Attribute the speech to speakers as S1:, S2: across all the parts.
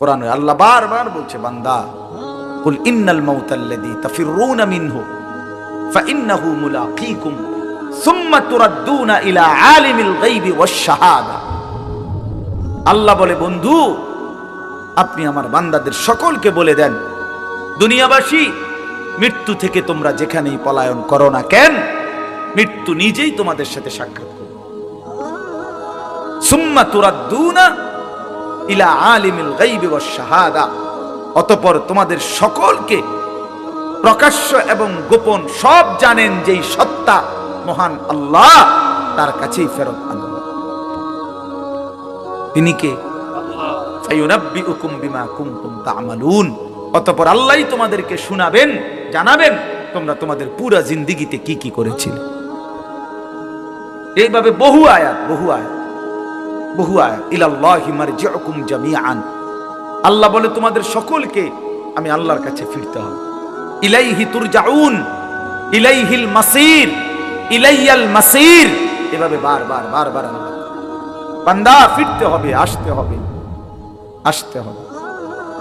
S1: কোরআনে আল্লাহ বারবার বলছে, বান্দা, কুল ইন্নাল মাউতাল্লাযী তাফিররুনা মিনহু ফাইন্নাহু মুলাকীকুম, সুম্মা তুরাদ্দুনা ইলা আলিমিল গায়বি ওয়াশ শাহাদা। আল্লাহ বলে, বন্ধু, আপনি আমার বান্দাদের সকলকে বলে দেন, দুনিয়াবাসী, মৃত্যু থেকে তোমরা যেখানেই পলায়ন করো না কেন, মৃত্যু নিজেই তোমাদের সাথে সাক্ষাৎ করবে সুম্মা তুরাদ্দুনা ইলা আলিমিল গায়বি ওয়াশ শাহাদা। অতঃপর তোমাদের সকলকে প্রকাশ্য এবং গোপন সব জানেন যেই সত্তা মহান আল্লাহ, তার কাছেই ফেরত আনবে তিনি কে? ফায়ুনাব্বিউকুম বিমা কুনতুম তা'মালুন। অতঃপর আল্লাহই তোমাদেরকে শোনাবেন, জানাবেন, তোমরা তোমাদের পুরা জিন্দিগিতে কি কি করেছিলে। এইভাবে বহু আয়াত বহু আয়াত। বহু ইলাল্লাহি আল্লাহ বলে, তোমাদের সকলকে আমি আল্লাহর কাছে ফিরতে হবে। ইলাইহি তুরজাউন, ইলাইহিল মাসির, ইলাইয়াল মাসির। এভাবে বারবার বারবার আল্লাহ বান্দা, ফিরতে হবে, আসতে হবে আসতে হবে।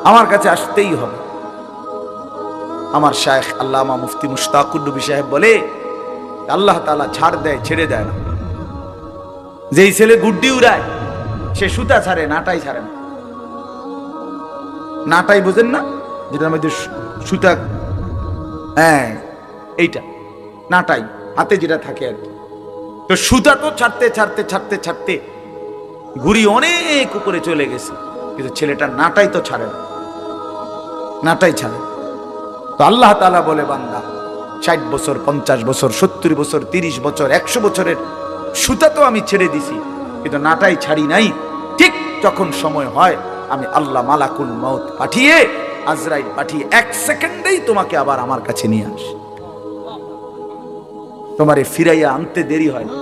S1: আমার কাছে আসতেই হবে। আমার শায়েখ আল্লামা মুফতি মুশতাকুর নবী সাহেব বলে, আল্লাহ তাআলা ছাড় দেয়, ছেড়ে দেয় না। যেই ছেলে গুড্ডি উড়ায়, সে সুতা ছাড়ে নাটাই ছাড়ে না। নাটাই বোঝেন না? যেটার মধ্যে সুতা হ্যাঁ এইটা। নাটাই হাতে যেটা থাকে আর কি। তো সুতা তো ছাড়তে ছাড়তে ছাড়তে ছাড়তে ঘুড়ি অনেক উপরে চলে গেছে। কিন্তু ছেলেটা নাটাই তো ছাড়ে না। নাটাই ছাড়ে তো আল্লাহ তালা বলে, বান্দা, ষাট বছর, পঞ্চাশ বছর, সত্তর বছর, তিরিশ বছর, একশো বছরের সুতা তো আমি ছেড়ে দিছি কিন্তু নাটাই ছাড়ি নাই ঠিক যখন সময় হয় আমি আল্লাহ মালাকুল মৌত পাঠিয়ে আজরাইল পাঠিয়ে এক সেকেন্ডেই তোমাকে আবার আমার কাছে নিয়ে আসি তোমারে ফিরাইয়া আনতে দেরি হয় না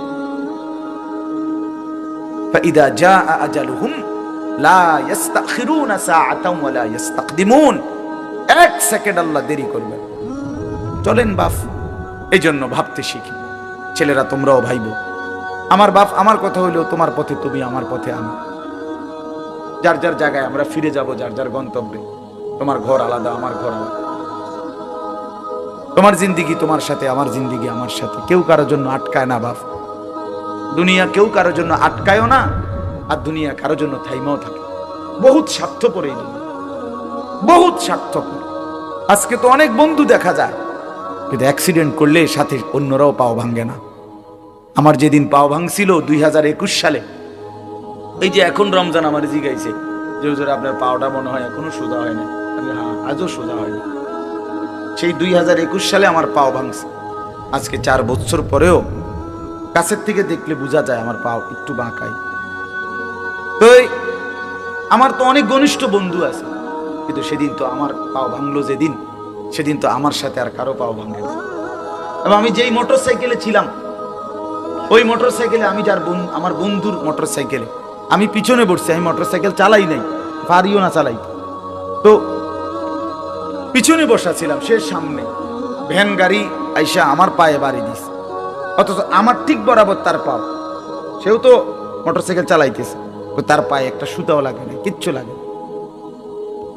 S1: فإذا جاء أجلهم لا يستأخرون ساعة ولا يستقدمون এক সেকেন্ড আল্লাহ দেরি করবে চলেন বাপ এই জন্য ভাবতে শিখি ছেলেরা তোমরাও ভাইব আমার বাপ আমার কথা হইলেও তোমার পথে তুমি আমার পথে আমি। যার যার জায়গায় আমরা ফিরে যাব, যার যার গন্তব্যে। তোমার ঘর আলাদা, আমার ঘর আলাদা। তোমার জিন্দিগি তোমার সাথে, আমার জিন্দিগি আমার সাথে। কেউ কারোর জন্য আটকায় না বাপ। দুনিয়া কেউ কারোর জন্য আটকায়ও না, আর দুনিয়া কারোর জন্য থাইমাও থাকে। বহুত স্বার্থপর এই বহুত স্বার্থপর। আজকে তো অনেক বন্ধু দেখা যায়, কিন্তু অ্যাক্সিডেন্ট করলে সাথে অন্যরাও পাও ভাঙ্গে না। আমার যেদিন পাও ভাঙছিল দুই হাজার একুশ সালে। এই যে এখন রমজান আমার জিগাইছে যে হুজুর আপনার পাওটা মনে হয় এখনও সোজা হয় না আমি হ্যাঁ আজও সোজা হয়নি সেই দুই হাজার একুশ সালে আমার পাও ভাঙছে। আজকে চার বছর পরেও কাছের থেকে দেখলে বোঝা যায় আমার পাও একটু বাঁকাই। তো আমার তো অনেক ঘনিষ্ঠ বন্ধু আছে, কিন্তু সেদিন তো আমার পাও ভাঙলো যেদিন, সেদিন তো আমার সাথে আর কারও পাও ভাঙে না। এবং আমি যেই মোটর সাইকেলে ছিলাম ওই মোটর সাইকেলে আমি যার আমার বন্ধুর মোটর সাইকেলে আমি পিছনে বসছি, আমি মোটর সাইকেল চালাই নাই পারিও না চালাই। তো পিছনে বসা ছিলাম, সে সামনে। ভ্যান গাড়ি আইসা আমার পায়ে বাড়ি দিস অথচ আমার ঠিক বরাবর তার পাও সেও তো মোটরসাইকেল চালাইতেছে। তো তার পায়ে একটা সুতাও লাগে না, কিচ্ছু লাগে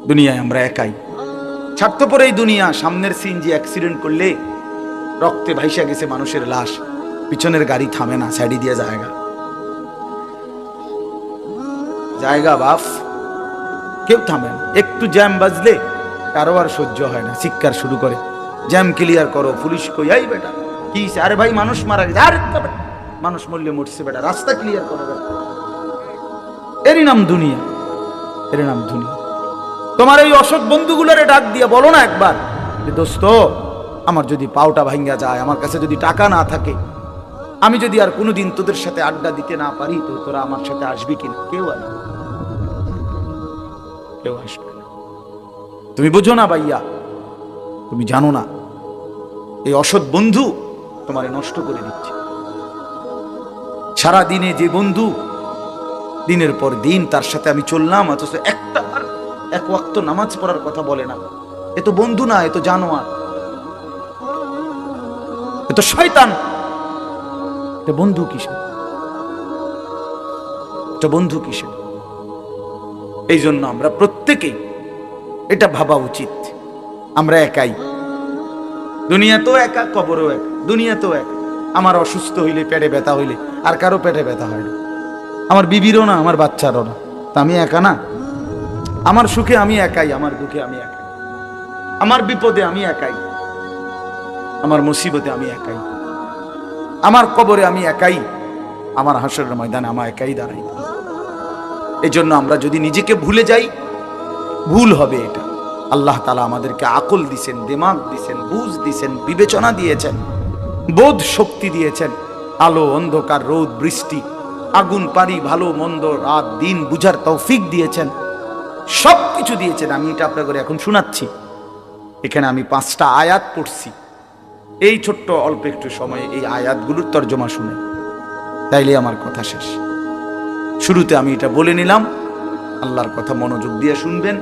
S1: দুনিয়ায় আমরা একাই। স্বার্থপর এই দুনিয়া, সামনের সিনজি অ্যাক্সিডেন্ট করলে রক্তে ভাইসা গেছে মানুষের লাশ। পিছনের গাড়ি থামে না, সাইডি দিয়ে জায়গা। জায়গা বাফ। কেউ থামে না। একটু জ্যাম বাজলে কারও আর সহ্য হয় না শিক্ষার শুরু করে। জ্যাম ক্লিয়ার করো, পুলিশ কই, এই বেটা, কি আরে ভাই, মানুষ মারা গেছে। আরে মানুষ মরলে মরছে বেটা, রাস্তা ক্লিয়ার করো এরই নাম দুনিয়া, এরই নাম দুনিয়া। তোমার এই অসৎ বন্ধুগুলোরে ডাক দিয়ে বলো না একবার যে, দোস্ত, আমার যদি পাওটা ভাঙ্গা যায়, আমার কাছে যদি টাকা না থাকে আমি যদি আর কোনোদিন তোদের সাথে আড্ডা দিতে না পারি, তো তোরা আমার সাথে আসবি কিনা? কেউ আসবে কেউ আসবে তুমি বুঝো না ভাইয়া, তুমি জানো না, এই অসৎ বন্ধু তোমারে নষ্ট করে দিচ্ছে। সারা দিনে যে বন্ধু, দিনের পর দিন তার সাথে আমি চললাম, অথচ একটা বার এক ওয়াক্ত নামাজ পড়ার কথা বলে না। এ তো বন্ধু না, এ তো জানোয়ার। এ তো শয়তান। এটা বন্ধু কিসের এটা বন্ধু কিসের এই জন্য আমরা প্রত্যেকেই এটা ভাবা উচিত। আমরা একাই। দুনিয়াতেও একা, কবরও একা। দুনিয়াতেও একা। আমার অসুস্থ হইলে পেটে ব্যথা হইলে আর কারও পেটে ব্যথা হয় না। আমার বিবিরও না, আমার বাচ্চারও না। তা আমি একা না? আমার সুখে আমি একাই, আমার দুঃখে আমি একাই। আমার বিপদে আমি একাই। আমার মুসিবতে আমি একাই। আমার কবরে আমি একাই, আমার হাসরের ময়দানে আমার একাই দাঁড়াই। এই জন্য আমরা যদি নিজেকে ভুলে যাই, ভুল হবে এটা। আল্লাহ তালা আমাদেরকে আকল দিছেন, দিমাগ দিছেন, বুঝ দিছেন, বিবেচনা দিয়েছেন, বোধ শক্তি দিয়েছেন। আলো, অন্ধকার, রোদ, বৃষ্টি, আগুন, পানি, ভালো, মন্দ, রাত, দিন, বুঝার তৌফিক দিয়েছেন। সব কিছু দিয়েছেন। আমি এটা আপনাদের এখন শোনাচ্ছি। এখানে আমি পাঁচটা আয়াত পড়ছি। এই ছোট্ট, অল্প একটু সময়ে এই আয়াতগুলোর তর্জমা শুনে। তাইলে আমার কথা শেষ। শুরুতে আমি এটা বলে নিলাম, আল্লাহর কথা মনোযোগ দিয়ে শুনবেন।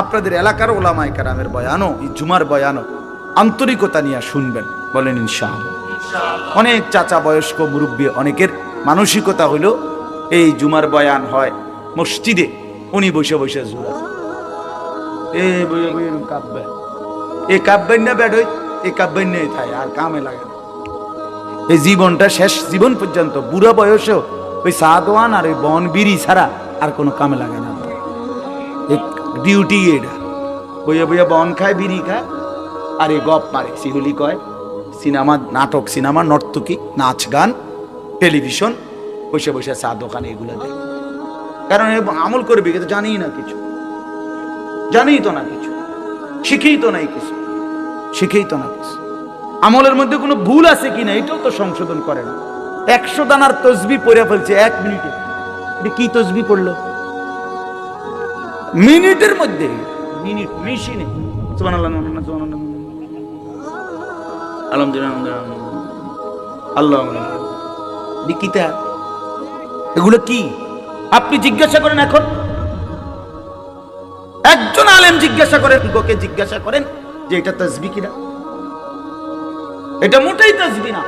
S1: আপনাদের এলাকার ওলামায় কারামের বয়ানও, এই জুমার বয়ানও আন্তরিকতা নিয়ে শুনবেন, বলেন ইনশাআল্লাহ। অনেক চাচা বয়স্ক মুরব্বী, অনেকের মানসিকতা হলো, এই জুমার বয়ান হয় মসজিদে, উনি বসে বসে জুড়া এ কাঁদবে এ কাঁদবেন না ব্যাড এ কাঁদবেন না থাকে আর কামে লাগে না। এই জীবনটা শেষ জীবন পর্যন্ত, বুড়া বয়সেও ওই সাদওয়ান আর ওই বন বিড়ি ছাড়া আর কোনো কামে লাগে না। ডিউটি এটা। বইয়া বইয়া বন খায়, বিড়ি খায়, আর এই গপ মারে সিগুলি কয়, সিনেমা, নাটক, সিনেমা, নর্তকী, নাচ, গান, টেলিভিশন, বসে বসে চা দোকানে এগুলো দেয়। কারণ আমল করবে কিন্তু জানি না কিছু। জানি তো না কিছু। শিখেই তো নাই কিছু। শিখেই তো না কিছু আমলের মধ্যে কোনো ভুল আছে কিনা এটাও তো সংশোধন করে না একশো দানার তসবি পড়ে ফেলছে এক মিনিটে এটা কি তসবি পড়ল মিনিটের মধ্যে মিনিট মেশিনে এগুলো কি আপনি জিজ্ঞাসা করেন এখন একজন আলেম জিজ্ঞাসা করেন গোকে জিজ্ঞাসা করেন যে এটা তসবি কিনা? এটা মোটেই তসবি না।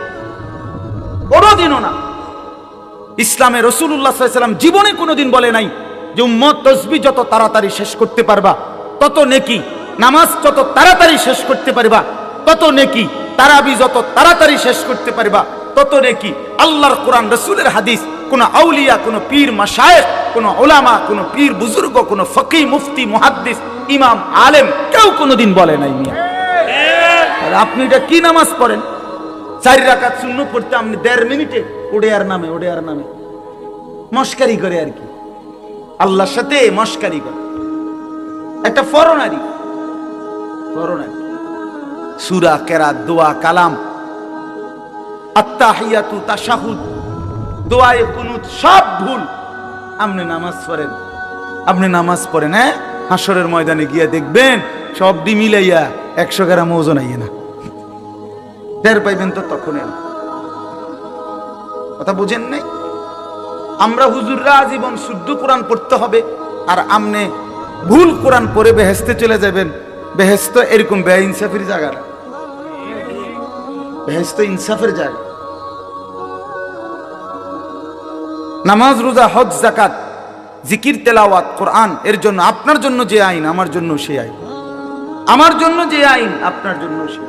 S1: কোনোদিনও না। ইসলামে রসুল্লাহ সাল্লাম জীবনে কোনোদিন বলে নাই যে উম্মত তসবি যত তাড়াতাড়ি শেষ করতে পারবা, তত নেকি। নামাজ যত তাড়াতাড়ি শেষ করতে পারবা, তত নেকি। তারাবি যত তাড়াতাড়ি শেষ করতে পারবা, তত নেকি। আল্লাহর কোরআন, রসুলের হাদিস, কোন আউলিয়া, কোন পীর মাসায়েক কোন ওলামা কোন পীর বুজুর্গ, কোন ফকি মুফতি, মুহাদ্দিস ইমাম, আলেম, কেউ কোনোদিন বলে নাই মিয়া। আর আপনি এটা কি নামাজ পড়েন? চারি রাকাত শূন্য পড়তে আপনি দেড় মিনিটে ওডে আর নামে ওডে আর নামে। মস্কারি করে আর কি। আল্লাহর সাথে মস্কারি করে। একটা ফরনারি। ফরনারি। সুরা কেরা দোয়া, কালাম। আত্তাহিয়াতু তাশাহুদ। দোয়ায়ে কুনুত সব ভুল। আপনি নামাজ পড়েন। আপনি নামাজ পড়েন হ্যাঁ? হাসরের ময়দানে গিয়ে দেখবেন, সব মিলাইয়া একশো গ্রাম ওজন আইয়ে না। টের পাইবেন তো তখনই। কথা বুঝেন নাই? আমরা হুজুররা আজীবন শুদ্ধ কোরআন পড়তে হবে, আর আমনে ভুল কোরআন পড়ে বেহেস্তে চলে যাবেন। বেহেস্ত এরকম বে ইনসাফের জায়গা না। বেহেস্ত ইনসাফের জায়গা। নামাজ, রোজা, হজ জাকাত জিকির তেলাওয়াত কোরআন এর জন্য আপনার জন্য যে আইন আমার জন্য সে আইন। আমার জন্য যে আইন আপনার জন্য সে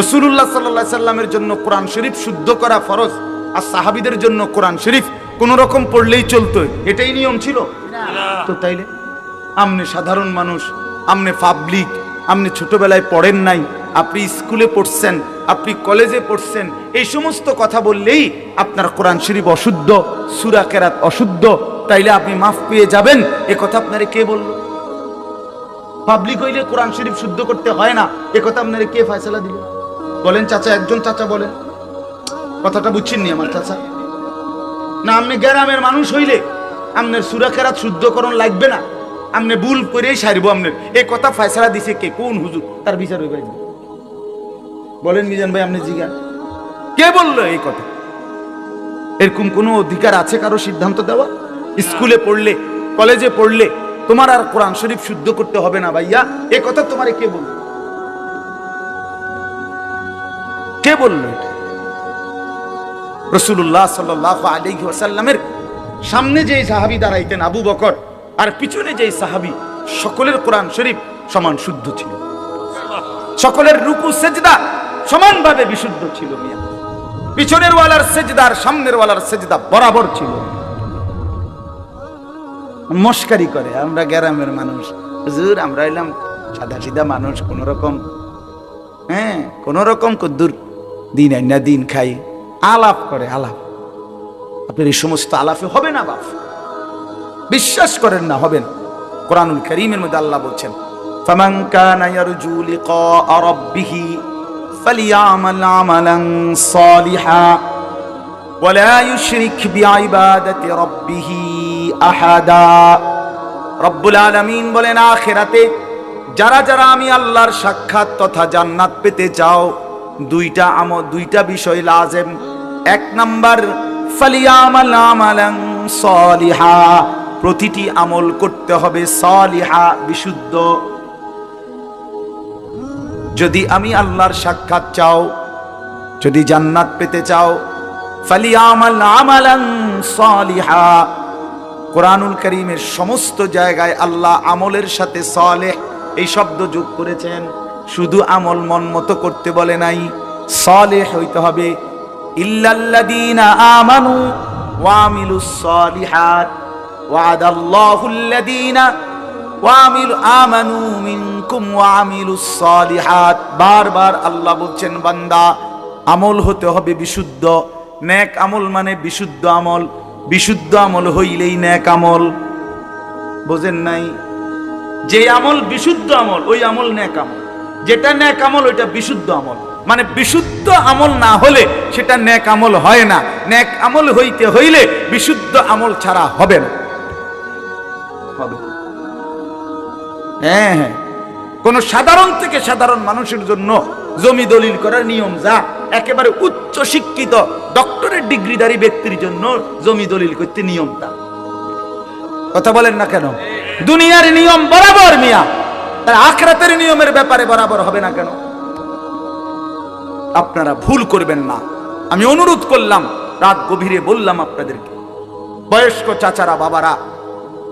S1: রসুল্লাহ সাল্লাহ সাল্লামের জন্য কোরআন শরীফ শুদ্ধ করা ফরজ আর সাহাবিদের জন্য কোরআন শরীফ কোন রকম পড়লেই চলতো। এটাই নিয়ম ছিল? তো তাইলে? আমনে সাধারণ মানুষ আমনে পাবলিক আপনি ছোটবেলায় পড়েন নাই আপনি স্কুলে পড়ছেন আপনি কলেজে পড়ছেন এই সমস্ত কথা বললেই আপনার কোরআন শরীফ অশুদ্ধ সুরা কেরাত অশুদ্ধ তাইলে আপনি মাফ পেয়ে যাবেন। এ কথা আপনারে কে বলল? পাবলিক হইলে কোরআন শরীফ শুদ্ধ করতে হয় না। এ কথা আপনারে কে ফয়সালা দিল? বলেন, চাচা, একজন চাচা বলেন। কথাটা বুঝছেননি আমার চাচা? না, আপনি গ্রামের মানুষ হইলে আপনার সুরা কেরাত শুদ্ধকরণ লাগবে না। আপনি ভুল করেই সারবো আপনার। এই কথা ফয়সালা দিছে কে? কোন হুজুর? তার বিচার হইবে বলেন, মিজান ভাই, আপনি জিজ্ঞান কে বলল এই কথা? এরকম কোনো অধিকার আছে কারও সিদ্ধান্ত দেওয়া স্কুলে পড়লে, কলেজে পড়লে তোমার আর কোরআন শরীফ শুদ্ধ করতে হবে না ভাইয়া? এ কথা তোমারে কে বলল? কে বলল রসুল্লাহ সাল্লাহ আলী ওয়াসাল্লামের সামনে যে সাহাবি দাঁড়াইতেন, আবু বকর, আর পিছনে যেই সাহাবি, সকলের কোরআন শরীফ সমান শুদ্ধ ছিল। সকলের রুকু, সেজদা সমানভাবে বিশুদ্ধ ছিল মিয়া। পিছনের ওয়ালার সেজদার সামনের ওয়ালার সেজদা বরাবর ছিল। মস্কারি করে আমরা গ্রামের মানুষ হুজুর আমরা এলাম সাদা সিধা মানুষ কোন রকম হ্যাঁ কোন রকম কদ্দুর দিন আইনা দিন খাই আলাপ করে আলাপ আপনার এই সমস্ত আলাপে হবে না বাপ বিশ্বাস করেন না হবেন কোরআনুল করিমের মধ্যে আল্লাহ বলছেন ফামান কানা ইয়ারজু লিকা রাব্বিহ ফালিয়ামাল আমালান সালিহা ولا يشرك بعبادة ربه আহাদা। রব্বুল আলমিন বলেন, আখেরাতে যারা যারা আমি আল্লাহর সাক্ষাৎ তথা জান্নাত পেতে চাও, দুইটা আম দুইটা বিষয় লাজেম। এক নাম্বার সলিহা। প্রতিটি আমল করতে হবে সলিহা, বিশুদ্ধ। যদি আমি আল্লাহর সাক্ষাৎ চাও, যদি জান্নাত পেতে চাও ফালিয়াম আমালাং সলিহা। কোরআনুল করিমের সমস্ত জায়গায় আল্লাহ আমলের সাথে সলেহ এই শব্দ যোগ করেছেন। শুধু আমল মন মতো করতে বলে নাই। সলেহ হইতে হবে, ইল্লাল্লাযীনা আমানু আমানু বারবার আল্লাহ বলছেন, বান্দা, আমল হতে হবে বিশুদ্ধ। নেক আমল মানে বিশুদ্ধ আমল। বিশুদ্ধ আমল হইলেই নেক আমল। বোঝেন নাই? যে আমল বিশুদ্ধ আমল, ওই আমল নেক আমল। যেটা নেক আমল, ওইটা বিশুদ্ধ আমল। মানে বিশুদ্ধ আমল না হলে সেটা নেক আমল হয় না। নেক আমল হইতে হইলে বিশুদ্ধ আমল ছাড়া হবে না। হবে। হ্যাঁ হ্যাঁ। কোন সাধারণ থেকে সাধারণ মানুষের জন্য জমি দলিল করার নিয়ম যা একেবারে উচ্চ শিক্ষিত ডক্টরেট ডিগ্রিধারী ব্যক্তির জন্য জমি দলিল করতে নিয়ম তা কথা বলেন না কেন? দুনিয়ার নিয়ম বরাবর মিয়া তার আখরাতের নিয়মের ব্যাপারে বরাবর হবে না কেন? আপনারা ভুল করবেন না। আমি অনুরোধ করলাম, রাত গভীরে বললাম আপনাদেরকে, বয়স্ক চাচারা, বাবারা,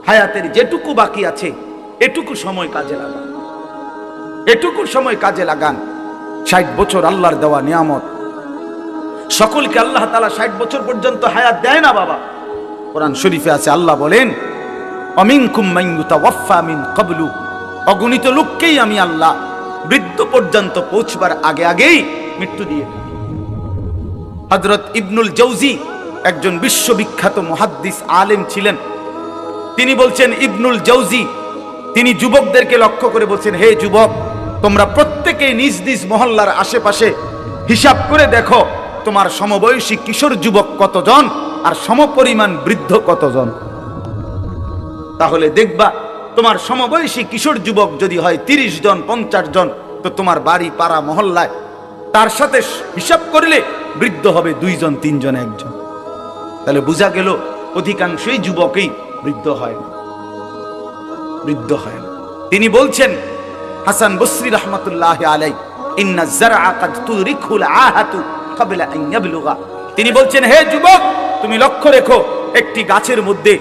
S1: হায়াতের যেটুকু বাকি আছে, এটুকু সময় কাজে লাগান। এটুকু সময় কাজে লাগান। ষাট বছর আল্লাহর দেওয়া নিয়ামত। সকলকে আল্লাহ তালা ষাট বছর পর্যন্ত হায়াত দেয় না বাবা। কোরআন শরীফে আছে, আল্লাহ বলেন, অমিনকুম মাইয়ুতা ওয়াফা কবলু অগণিত লোককেই আমি আল্লাহ বৃদ্ধ পর্যন্ত পৌঁছবার আগে আগেই মৃত্যু দিয়ে দিই। হযরত ইবনুল জৌজি একজন বিশ্ববিখ্যাত মুহাদ্দিস আলেম ছিলেন। তিনি বলছেন, ইবনুল জৌজি তিনি যুবকদেরকে লক্ষ্য করে বলছেন, হে যুবক তোমরা প্রত্যেকে নিজ নিজ মহল্লার আশেপাশে হিসাব করে দেখো, তোমার সমবয়সী কিশোর যুবক কতজন আর সমপরিমাণ বৃদ্ধ কতজন। তাহলে দেখবা, তোমার সমবয়সী কিশোর যুবক যদি হয় তিরিশ জন, পঞ্চাশ জন, তো তোমার বাড়ি, পাড়া, মহল্লায় তার সাথে হিসাব করলে বৃদ্ধ হবে দুইজন, তিনজন, একজন। তাহলে বোঝা গেল, অধিকাংশই যুবকই বৃদ্ধ হয় বৃদ্ধ হয় তিনি বলছেন হাসান বসরি রহমতুল্লাহ আলাই ইন্না জারআ কাদ তুরিকুল আহাতু ক্বাবলা ইয়াবলুগা। তিনি বলছেন, হে যুবক, তুমি লক্ষ্য রেখো, একটি গাছের মধ্যে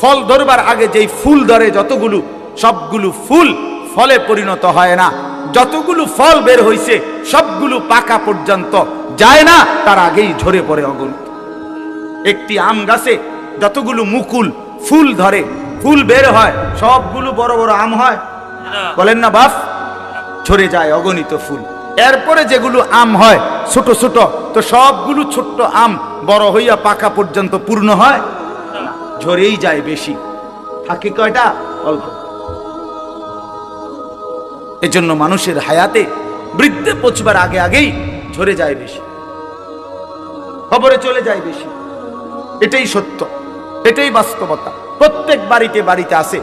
S1: ফল ধরবার আগে যেই ফুল ধরে যতগুলো, সবগুলো ফুল ফলে পরিণত হয় না। যতগুলো ফল বের হইছে, সবগুলো পাকা পর্যন্ত যায় না, তার আগেই ঝরে পড়ে অগণিত একটি আম গাছে যতগুলো মুকুল ফুল ধরে, ফুল বের হয়, সবগুলো বড় বড় আম হয়। বলেন না বাপ ঝরে যায় অগণিত ফুল। এরপরে যেগুলো আম হয়, ছোট ছোট, তো সবগুলো ছোট্ট আম বড় হইয়া পাকা পর্যন্ত পূর্ণ হয়? ঝরেই যায় বেশি। থাকে কয়টা? অল্প। এজন্য মানুষের হায়াতে বৃদ্ধে পৌঁছবার আগে আগেই ঝরে যায় বেশি। খবরে চলে যায় বেশি। এটাই সত্য, এটাই বাস্তবতা। প্রত্যেক বাড়িতে বাড়িতে আছে।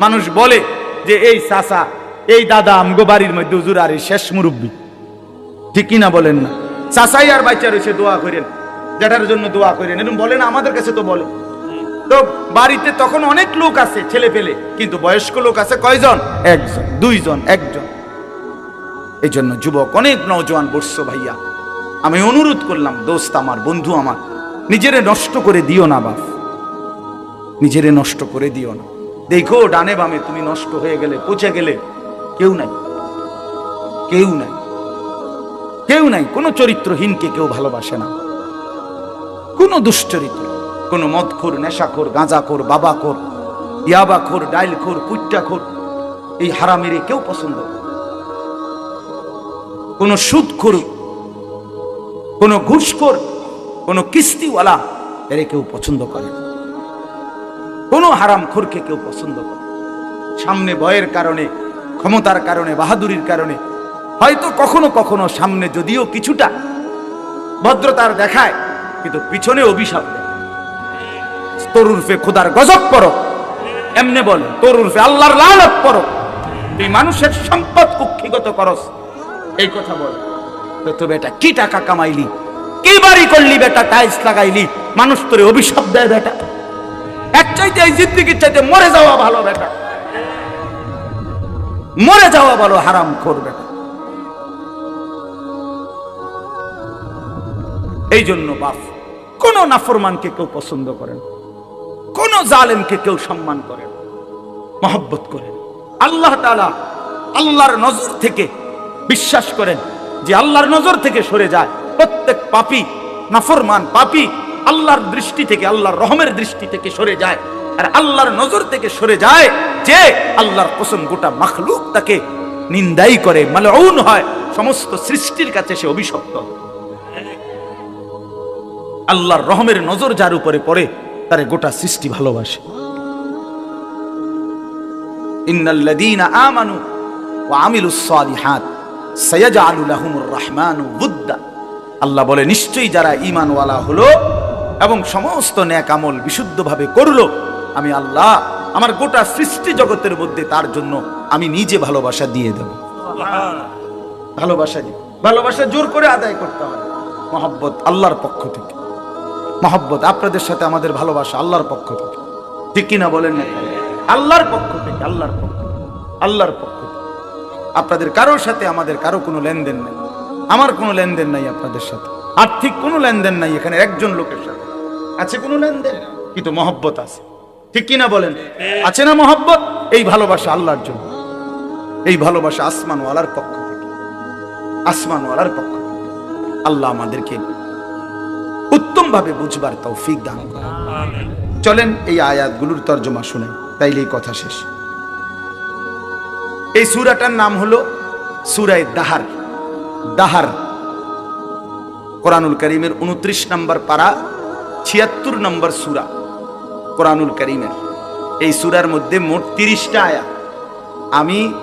S1: মানুষ বলে যে এই চাচা, এই দাদা আমগো বাড়ির মধ্যে হুজুর আর শেষ মুরব্বী। ঠিক কিনা বলেন না? চাচাই আর বাচ্চা রয়েছে দোয়া করেন যেটার জন্য দোয়া করেন এরকম বলেন, আমাদের কাছে তো বলে। তো বাড়িতে তখন অনেক লোক আছে ছেলে পেলে, কিন্তু বয়স্ক লোক আছে কয়জন? একজন, দুইজন, একজন। এই জন্য যুবক, অনেক নওজোয়ান বর্ষ ভাইয়া। আমি অনুরোধ করলাম, দোস্ত আমার, বন্ধু আমার, নিজেরে নষ্ট করে দিও না বাপ। নিজেরে নষ্ট করে দিও না। দেখো ডানে বামে, তুমি নষ্ট হয়ে গেলে, পচে গেলে কেউ নাই। কেউ নাই। কেউ নাই। কোনো চরিত্রহীনকে কেউ ভালোবাসে না। কোনো দুশ্চরিত্র, কোনো মদখোর, নেশাখোর, গাঁজাখোর, বাবাখোর, ইয়াবাখোর, ডাইলখোর পুট্টাখোর এই হারামেরে কেউ পছন্দ। কোনো সুদখোর, কোনো ঘুষখোর, কোনো কিস্তিওয়ালা এরে কেউ পছন্দ করে না। কোনো হারাম হারামখোরকে কেউ পছন্দ করে। সামনে ভয়ের কারণে, ক্ষমতার কারণে, বাহাদুরির কারণে, হয়তো কখনো কখনো সামনে যদিও কিছুটা ভদ্রতার দেখায়, কিন্তু পিছনে অভিশাপ দেয়। তরুরফে খোদার গজব পড়ো। এমনে বলে, তরুরফে আল্লাহর লালত পড়ো। তুই মানুষের সম্পদ কুক্ষিগত করস। এই কথা বলে তো বেটা কি টাকা কামাইলি? কি বাড়ি করলি বেটা, টাইলস লাগাইলি? মানুষ তোরে অভিশাপ দেয় বেটা। চাইতে, এই জিন্দিগির চাইতে মরে যাওয়া ভালো বেটা। মরে যাওয়া ভালো, হারাম করবে এই জন্য বাপ, কোন নাফরমানকে কেউ পছন্দ করেন, কোন জালেমকে কেউ সম্মান করেন, মহব্বত করেন। আল্লাহ তাআলা আল্লাহর নজর থেকে বিশ্বাস করেন যে আল্লাহর নজর থেকে সরে যায়। প্রত্যেক পাপী নাফরমান পাপী আল্লাহর দৃষ্টি থেকে, আল্লাহর রহমের দৃষ্টি থেকে সরে যায়। আর আল্লাহর নজর থেকে সরে যায় যে আল্লাহর কসম গোটা মাখলুক তাকে নিন্দাই করে, মালউন হয়, সমস্ত সৃষ্টির কাছে সে অভিশপ্ত। আল্লাহর রহমের নজর যার উপরে পড়ে, তারে গোটা সৃষ্টি ভালোবাসে আমানু আল্লাহ বলে, নিশ্চয়ই যারা ঈমানওয়ালা হলো এবং সমস্ত ন্যাক আমল বিশুদ্ধভাবে করল আমি আল্লাহ, আমার গোটা সৃষ্টি জগতের মধ্যে তার জন্য আমি নিজে ভালোবাসা দিয়ে দেব। ভালোবাসা দিই ভালোবাসা জোর করে আদায় করতে হবে। মহব্বত আল্লাহর পক্ষ থেকে। মহব্বত আপনাদের সাথে আমাদের ভালোবাসা আল্লাহর পক্ষ থেকে। ঠিক কিনা বলেন না? আল্লাহর পক্ষ থেকে, আল্লাহর পক্ষ আল্লাহর পক্ষ থেকে। আপনাদের কারোর সাথে আমাদের কারও কোনো লেনদেন নেই। আমার কোনো লেনদেন নাই আপনাদের সাথে। আর্থিক কোনো লেনদেন নাই এখানে একজন লোকের সাথে। আছে কোনো লেনদেন? কিন্তু মহব্বত আছে। ঠিক কিনা বলেন? আছে না মহব্বত? এই ভালোবাসা আল্লাহর জন্য। এই ভালোবাসা আসমানওয়ালার পক্ষ থেকে। আসমানওয়ালার পক্ষ থেকে। আল্লাহ আমাদেরকে উত্তম ভাবে বুঝবার তৌফিক দান চলেন এই আয়াতগুলোর তর্জমা শুনে, তাইলে এই কথা শেষ। এই সুরাটার নাম হলো সুরায় দাহার। দাহার কোরআনুল করিমের উনত্রিশ নম্বর পারা, ছিয়াত্তর নম্বর সুরা। কোরআনুল করিমের। এই সুরার মধ্যে মোট তিরিশটা আয়াত। আমি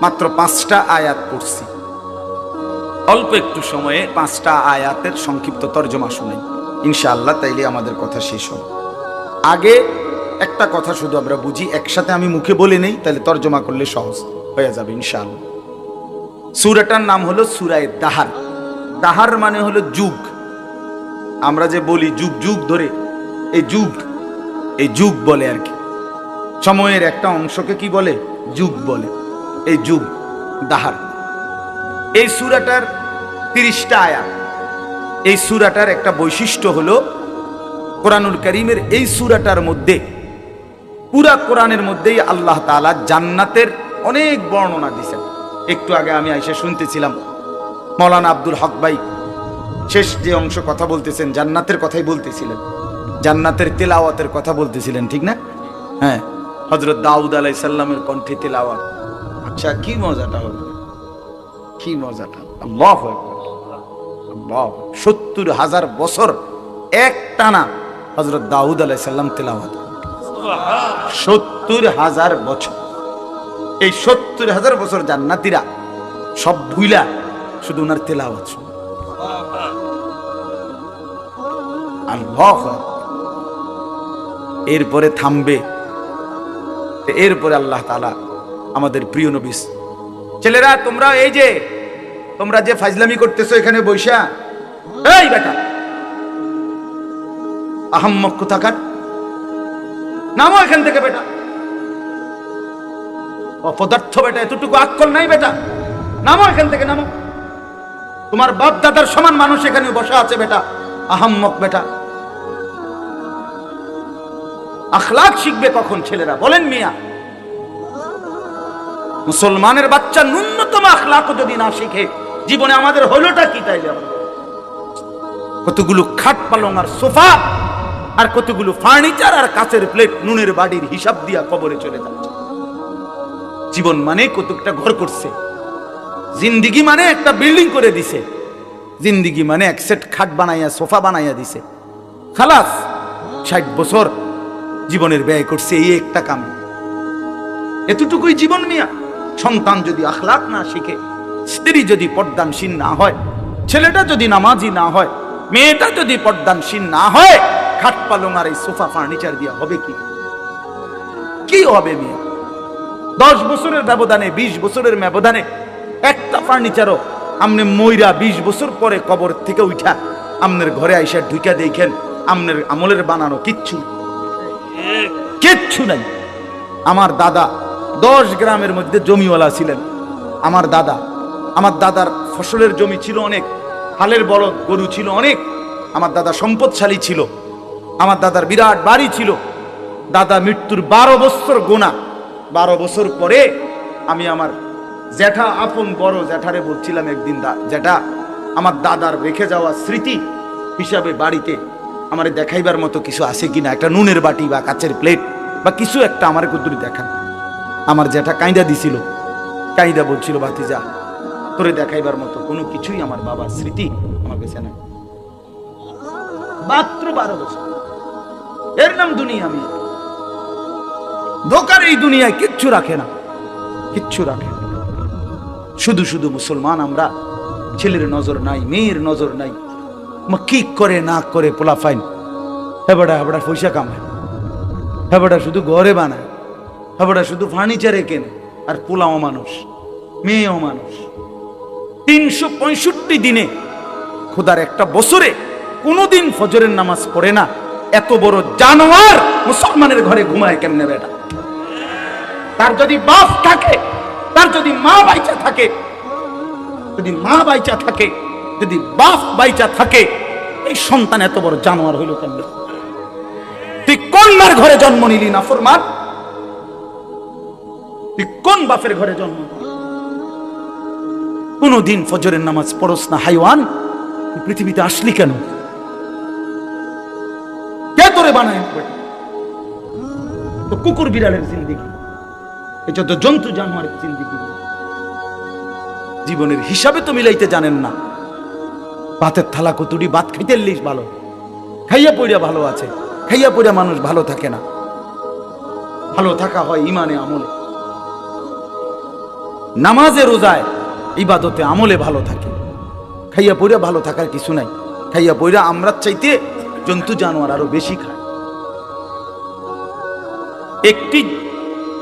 S1: মাত্র পাঁচটা আয়াত পড়ছি। অল্প একটু সময়ে পাঁচটা আয়াতের সংক্ষিপ্ত তর্জমা শুনেন ইনশাআল্লাহ, তাইলে আমাদের কথা শেষ হবে। আগে একটা কথা শুধু আমরা বুঝি, একসাথে আমি মুখে বলে নেই তাহলে তর্জমা করলে সহজ হয়ে যাবে ইনশাআল্লাহ। সুরাটার নাম হলো সুরায় দাহার। দাহার মানে হলো যুগ। আমরা যে বলি যুগ যুগ ধরে, এই যুগ এই যুগ বলে আর কি। সময়ের একটা অংশকে কি বলে? যুগ বলে। এই যুগ, দাহার। এই সুরাটার তিরিশটা আয়াত। এই সুরাটার একটা বৈশিষ্ট্য হলো, কোরআনুল করিমের এই সুরাটার মধ্যে, পুরা কোরআনের মধ্যেই আল্লাহ তাআলা জান্নাতের অনেক বর্ণনা দিয়েছেন একটু আগে আমি এসে শুনতেছিলাম, মৌলানা আব্দুল হক ভাই শেষ যে অংশ কথা বলতেছেন, জান্নাতের কথাই বলতেছিলেন। জান্নাতের তেলাওয়াতের কথা বলতেছিলেন, ঠিক না? হ্যাঁ হজরত দাউদ আলাই সাল্লামের কণ্ঠে তেলাওয়াত। আচ্ছা কি মজাটা হলো? কি মজাটা? আল্লাহ সত্তর হাজার বছর এক টানা হজরত দাউদ আলাই সাল্লাম তেলাওয়াত। সত্তর হাজার বছর। এই সত্তর হাজার বছর জান্নাতিরা সব ভুইলা শুধু ওনার তেলাওয়াত শুনে। আল্লাহ এরপরে থামবে। এরপরে আল্লাহ তালা আমাদের প্রিয় নবিস ছেলেরা, তোমরা এই যে, তোমরা যে ফাজলামি করতেছো এখানে বৈশা, এই বেটা। আহম্মক কোথাকার নামো এখান থেকে বেটা। অপদার্থ বেটা, এতটুকু আক্কল নাই বেটা। নামো এখান থেকে, নামো। তোমার বাপ দাদার সমান মানুষ এখানে বসা আছে বেটা। আহাম্মক বেটা। আখলাক শিখবে কখন ছেলেরা? বলেন মিয়া। মুসলমানের বাচ্চা ন্যূনতম আখলাকও যদি না শিখে, জীবনে আমাদের হলোটা কি তাইলে? আমরা? কতগুলো খাট পালং আর সোফা, আর কতগুলো ফার্নিচার আর কাচের প্লেট নুনের বাড়ির হিসাব দিয়া কবরে চলে যাচ্ছে। জীবন মানে কতকটা ঘর করছে। জিন্দিগি মানে একটা বিল্ডিং করে দিছে। জিন্দিগি মানে এক সেট খাট বানাইয়া, সোফা বানাইয়া দিছে। খালাস, ষাট বছর জীবনের ব্যয় করছে এই একটা কাম। এতটুকুই জীবন মিয়া। সন্তান যদি আখলাক না শিখে, স্ত্রী যদি পর্দানসীন না হয়, ছেলেটা যদি নামাজি না হয়, মেয়েটা যদি পর্দানসীন না হয়, খাট পালং আর এই সোফা ফার্নিচার দিয়া হবে কি? কি হবে মেয়ে? দশ বছরের ব্যবধানে, বিশ বছরের ব্যবধানে একটা ফার্নিচারও আমনে ময়রা বিশ বছর পরে কবর থেকে উঠা, আমনের ঘরে আইসা ঢুকা দেখেন, আমনের আমলের বানানো কিচ্ছু কিচ্ছু নাই। আমার দাদা দশ গ্রামের মধ্যে জমিওয়ালা ছিলেন। আমার দাদা, আমার দাদার ফসলের জমি ছিল অনেক, হালের বড় গরু ছিল অনেক, আমার দাদা সম্পদশালী ছিল, আমার দাদার বিরাট বাড়ি ছিল। দাদা মৃত্যুর বারো বছর গোনা। বারো বছর পরে আমি আমার জ্যাঠা, আপন বড় জ্যাঠারে বলছিলাম একদিন, দা, জ্যাঠা, আমার দাদার রেখে যাওয়া স্মৃতি হিসাবে বাড়িতে আমার দেখাইবার মতো কিছু আছে কিনা? একটা নুনের বাটি বা কাচের প্লেট বা কিছু একটা আমার কুতুরি দেখান। আমার জ্যাঠা কাঁদা দিছিল কাঁদা বলছিল, ভাতিজা, তোরে দেখাইবার মতো কোনো কিছুই আমার বাবার স্মৃতি আমার কাছে নাই। মাত্র বারো বছর। এর নাম দুনিয়া আমি। ধোকার এই দুনিয়ায় কিচ্ছু রাখে না। কিচ্ছু রাখে শুধু শুধু মুসলমান আমরা, ছেলের নজর নাই, মেয়ের নজর নাই। কি করে না করে পোলা ফাইন? হেবাডা হেবাডা পয়সা কামায়। হেবাডা শুধু ঘরে বানায়। হেবাডা শুধু ফার্নিচারে কেনে। আর পোলাও মানুষ, মেয়েও মানুষ। তিনশো পঁয়ষট্টি দিনে, খোদার একটা বছরে কোনোদিন ফজরের নামাজ পড়ে না। এত বড় জানোয়ার মুসলমানের ঘরে ঘুমায় কেমনে বেটা? তার যদি বাপ থাকে, তার যদি মা বাইচা থাকে, যদি মা বাইচা থাকে যদি বাপ বাইচা থাকে, এই সন্তান এত বড় জানোয়ার হইল কেমনে? তুই কোন মার ঘরে জন্ম নিলি না ফরমান? তুই কোন বাপের ঘরে জন্ম কোনদিন ফজরের নামাজ পড়স না, হাইওয়ান? পৃথিবীতে আসলি কেন? কে তোরে বানায় তো কুকুর বিড়ালের জিন্দিগি এটা তো জন্তু জানোয়ারের জিন্দিগি। জীবনের হিসাবে তো মিলাইতে জানেন না। ভাতের থালা কতুরি ভাত খাইতে লিস ভালো। খাইয়া পড়িয়া ভালো আছে, খাইয়া পড়িয়া মানুষ ভালো থাকে না। ভালো থাকা হয় ইমানে আমলে। নামাজে রোজায়, ইবাদতে আমলে ভালো থাকে। খাইয়া পড়িয়া ভালো থাকার কিছু নাই। খাইয়া পড়িয়া আমরা চাইতে জন্তু জানোয়ার আরও বেশি খায়। একটি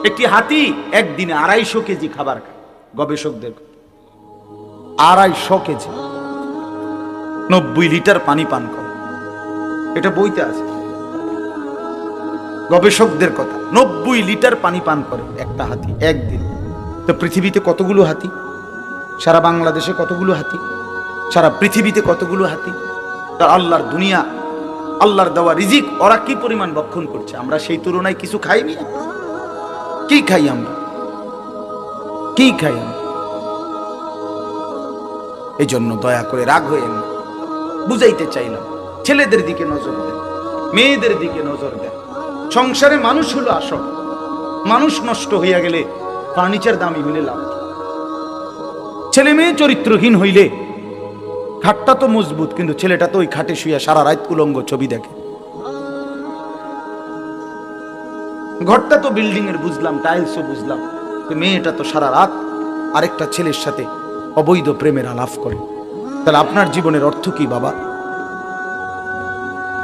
S1: একটি হাতি একদিনে আড়াইশো কেজি খাবার খায়, গবেষকদের। আড়াইশো কেজি। নব্বই লিটার পানি পান করে। এটা বইতে আছে। গবেষকদের কথা, নব্বই লিটার পানি পান করে একটা হাতি একদিন। তো পৃথিবীতে কতগুলো হাতি? সারা বাংলাদেশে কতগুলো হাতি? সারা পৃথিবীতে কতগুলো হাতি? তা আল্লাহর দুনিয়া, আল্লাহর দেওয়া রিজিক, ওরা কি পরিমাণ বক্ষণ করছে? আমরা সেই তুলনায় কিছু খাইনি? কি খাই আমরা? কি খাই আমরা? এই জন্য দয়া করে রাগ হয়ে না। বুঝাইতে চাইলাম ছেলেদের দিকে নজর দেন মেয়েদের দিকে নজর দেন সংসারে মানুষ হলো আসল। মানুষ নষ্ট হইয়া গেলে ফার্নিচার দামি হইলে লাভ ছেলে মেয়ে চরিত্রহীন হইলে খাটটা তো মজবুত, কিন্তু ছেলেটা তো ওই খাটে শুয়ে সারা রাত উলঙ্গ ছবি দেখে। ঘরটা তো বিল্ডিং এর বুঝলাম, টাইলসও বুঝলাম মেয়েটা তো সারা রাত আরেকটা ছেলের সাথে অবৈধ প্রেমের আলাপ করে। তাহলে আপনার জীবনের অর্থ কি, বাবা?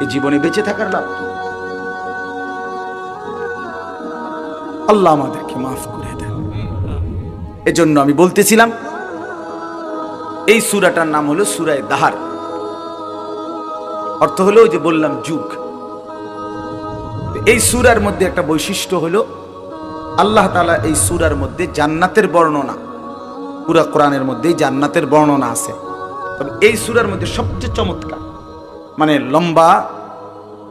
S1: এই জীবনে বেঁচে থাকার লাভ? আল্লাহ আমাদেরকে মাফ করে দেন। এজন্য আমি বলতেছিলাম, এই সুরাটার নাম হলো সুরায় দাহার। অর্থ হলো ওই যে বললাম যুগ। এই সুরার মধ্যে একটা বৈশিষ্ট্য হলো, আল্লাহ তাআলা এই সুরার মধ্যে জান্নাতের বর্ণনা। পুরা কোরআনের মধ্যেই জান্নাতের বর্ণনা আছে। তবে এই সুরার মধ্যে সবচেয়ে চমৎকার মানে লম্বা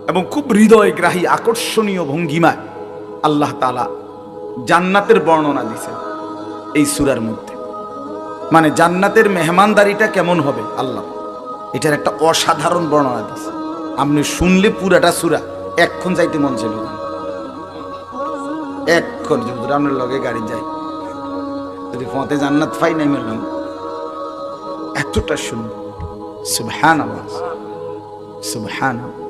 S1: এবং খুব হৃদয়গ্রাহী, আকর্ষণীয়, ভঙ্গিমায় আল্লাহ তালা জান্নাতের বর্ণনা দিছে এই সুরার মধ্যে। মানে জান্নাতের মেহমানদারিটা কেমন হবে আল্লাহ? এটার একটা অসাধারণ বর্ণনা দিছে আপনি শুনলে পুরাটা সুরা এক্ষণ যাইতে মন চাইবে না। এক্ষণ যদি আপনার লগে গাড়ি যাই যদি পথে জান্নাত পাই নাই মেলাম এতটা সুন্দর। সুবহান আল্লাহ সুবহান আল্লাহ